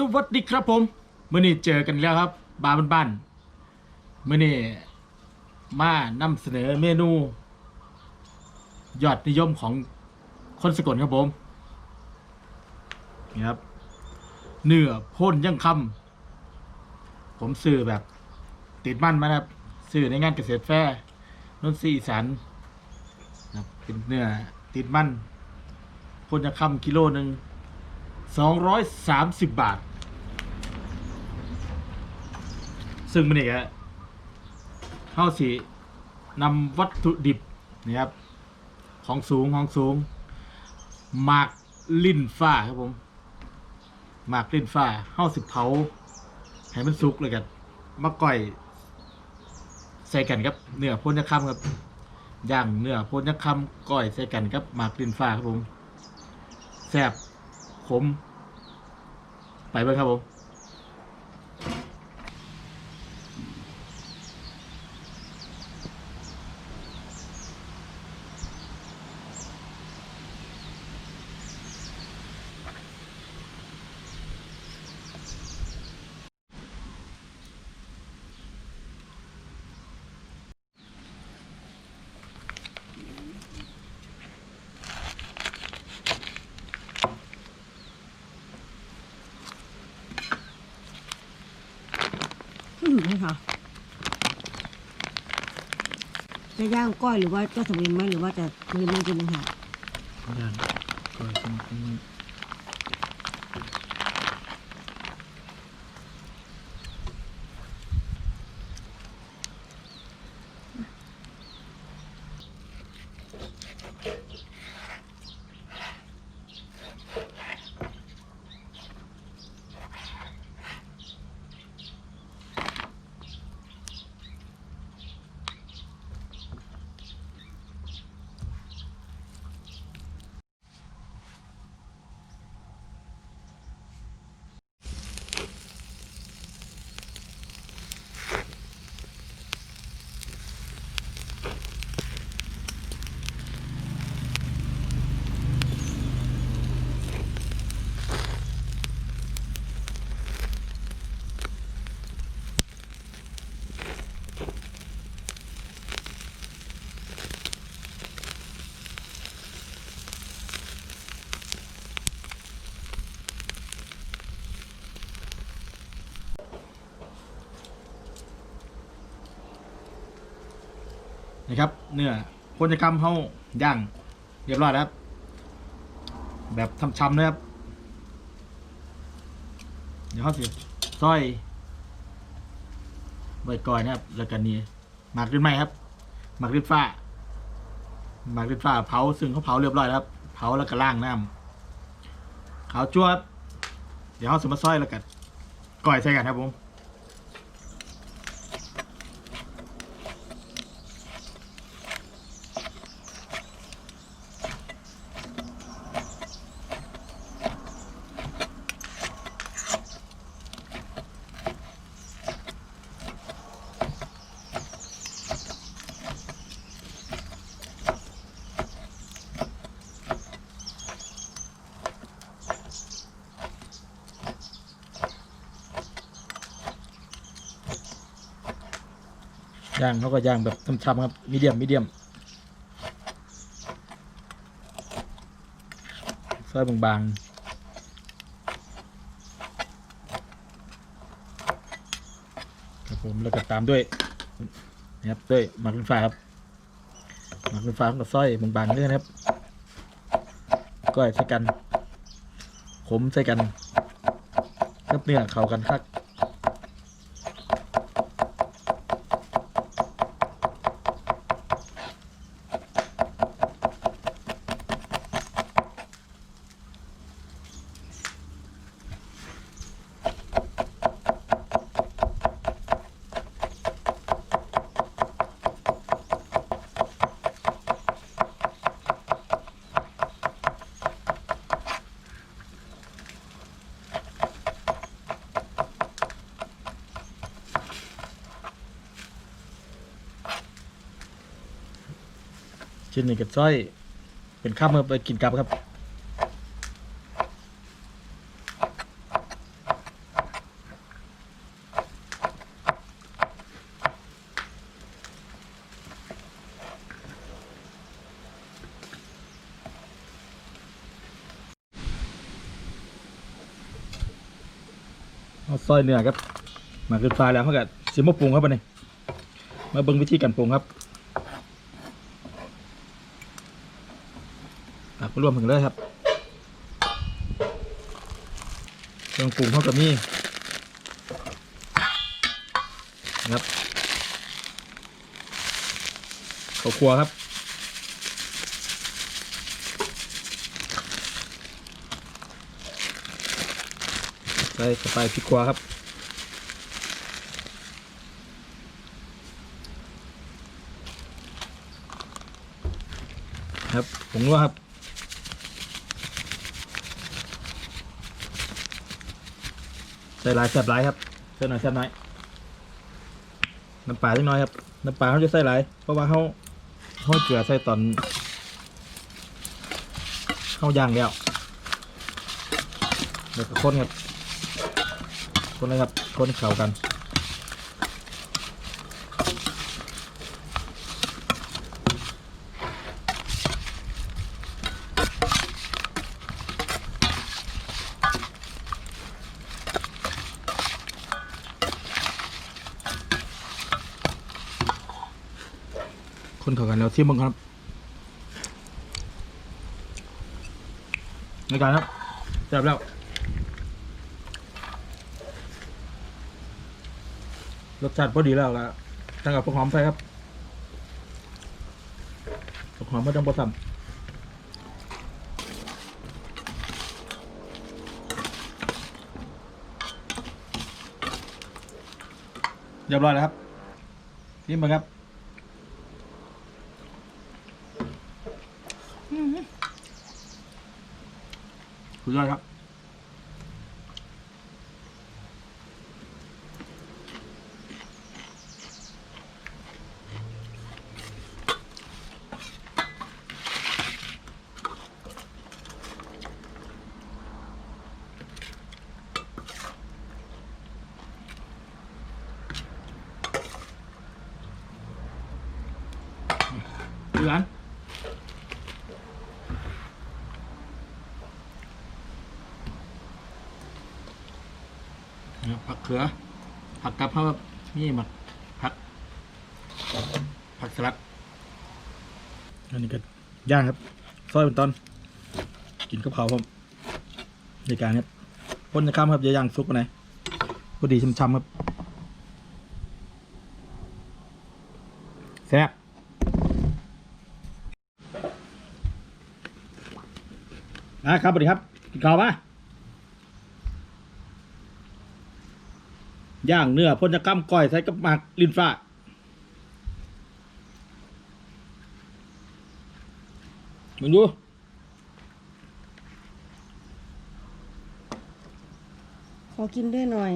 สวัสดีครับผมเมื่อนี้เจอกันแล้วครับ บาร์บ้านๆเมื่อนี้มานำเสนอเมนู ยอดนิยมของคนสกลครับผมนี่ครับเนื้อพ่นยังคำผมซื้อแบบ ติดมั่นมานะครับซื้อในงานเกษตรแฟร์นนทรีสานนะครับเป็นเนื้อติดมั่นพ่นยังคำกิโลหนึ่งสองร้อยสามสิบบาท ซึ่งมันเอกอะเข้าสีนำวัตถุดิบนะครับ ของสูงของสูงหมากลิ้นฟ้าครับผมหมากลิ้นฟ้าเข้าสิเผาให้มันสุกเลยกันมาก่อย ใส่กันครับเนื้อพ่นยะคำครับย่างเนื้อพ่นยะคำก้อยใส่กันครับหมากลิ้นฟ้าครับผมแซ่บผมไปเบ้งครับผม อืมนี่ค่ะ จะย่างก้อยหรือว่าจะสมิงไหมหรือว่าจะมีมันกินนะคะย่างก้อยสมุน นะครับ เนื้อพนกรรมเขาย่าง เรียบร้อยแล้วครับ แบบทำชำนะครับ เดี๋ยวเขาสิซอยใบกอยนะครับ แล้วกันนี้หมากลิ้นไหมครับ หมากลิ้นฟ้าหมากลิ้นฟ้าเผาซึ่งเขาเผาเรียบร้อยแล้วครับ เผาแล้วก็ล่างน้ำขาวจ้วบเดี๋ยวเขาสมาซอยแล้วกันก่อยใส่กันครับผม ย่างเขาก็ย่างแบบช้ำๆครับมีเดียมมีเดียมซอยบางๆครับผมแล้วก็ตามด้วยนะครับด้วยหมักลิ้นฟ้าครับหมักลิ้นฟ้ากับซอยบางๆเรื่อยนะครับก้อยใส่กันขมใส่กันกับเนื้อเข้ากันคัก ชิ้นนี้กับสร้อย เป็นข้ามไปกินกับครับเอาซอยเนื้อครับ มาขึ้นฟ้าแล้วเพื่าก็สิมาปรุงครับอันนี้มาเบิ่งวิธีการปรุงครับ ตักไปรวมถึงเลยครับเครื่องปรุงเขากับนี่นะครับข้าวคั่วครับใส่เข้าไปพริกขัวครับครับผงนัวครับ ส่หลายแซ่บหลายครับใส่หน่อยแซ่บน้อยน้ำปลาเล็กน้อยครับน้ำปลาเขาจะใส่หลายเพราะว่าเขาเขาเกลือใส่ตอนเข้าย่างแล้วเดี๋ยวก็คนครับคนเลยครับคนเข้ากัน คนเข้ากันแล้วที่มึงครับในการครับแซ่บแล้วรสชาติพอดีแล้วละตั้งกับผักหอมไปครับผักหอมไม่ต้องผสมเรียบร้อยแล้วครับชิมมาครับ สุดยอดครับดูร้านเนี่ย ผักเขือ ผักกับเขานี่หมักผัก ผักสลัด อันนี้ก็ย่างครับ ซอยเป็นตอน กินกับเขาวผมในการครับพ่นจะข้ามครับอย่าย่างซุกไปไหนพอดีช้ำๆครับแซ่บนะครับสวัสดีครับ กินข้าวปะ ย่างเนื้อพ่นจะก้ำก้อยใส่กับหมักลินฟ้ามึงดูขอกินด้วยหน่อย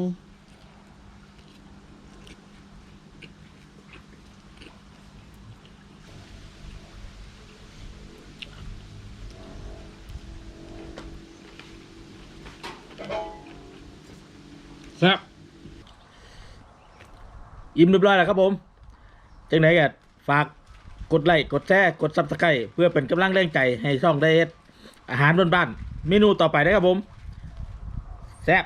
แซ่บ อิ่มเรียบร้อยแล้วครับผมจังไหนกันฝากกดไลค์กดแชร์กดซับสไครต์เพื่อเป็นกำลังแรงใจให้ช่องได้อาหารบ้านๆเมนูต่อไปนะครับผม แซ่บ